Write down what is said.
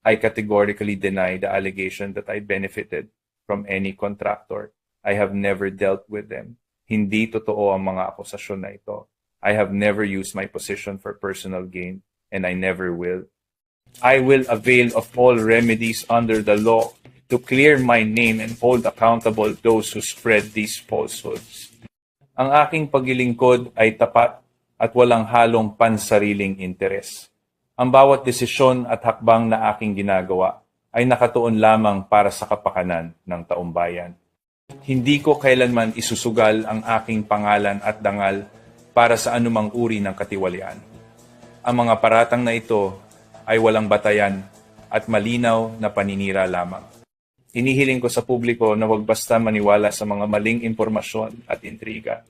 I categorically deny the allegation that I benefited from any contractor. I have never dealt with them. Hindi totoo ang mga akusasyon na ito. I have never used my position for personal gain, and I never will. I will avail of all remedies under the law to clear my name and hold accountable those who spread these falsehoods. Ang aking paglilingkod ay tapat at walang halong pansariling interes. Ang bawat desisyon at hakbang na aking ginagawa ay nakatuon lamang para sa kapakanan ng taumbayan. Hindi ko kailanman isusugal ang aking pangalan at dangal para sa anumang uri ng katiwalian. Ang mga paratang na ito ay walang batayan at malinaw na paninira lamang. Inihiling ko sa publiko na huwag basta maniwala sa mga maling impormasyon at intriga.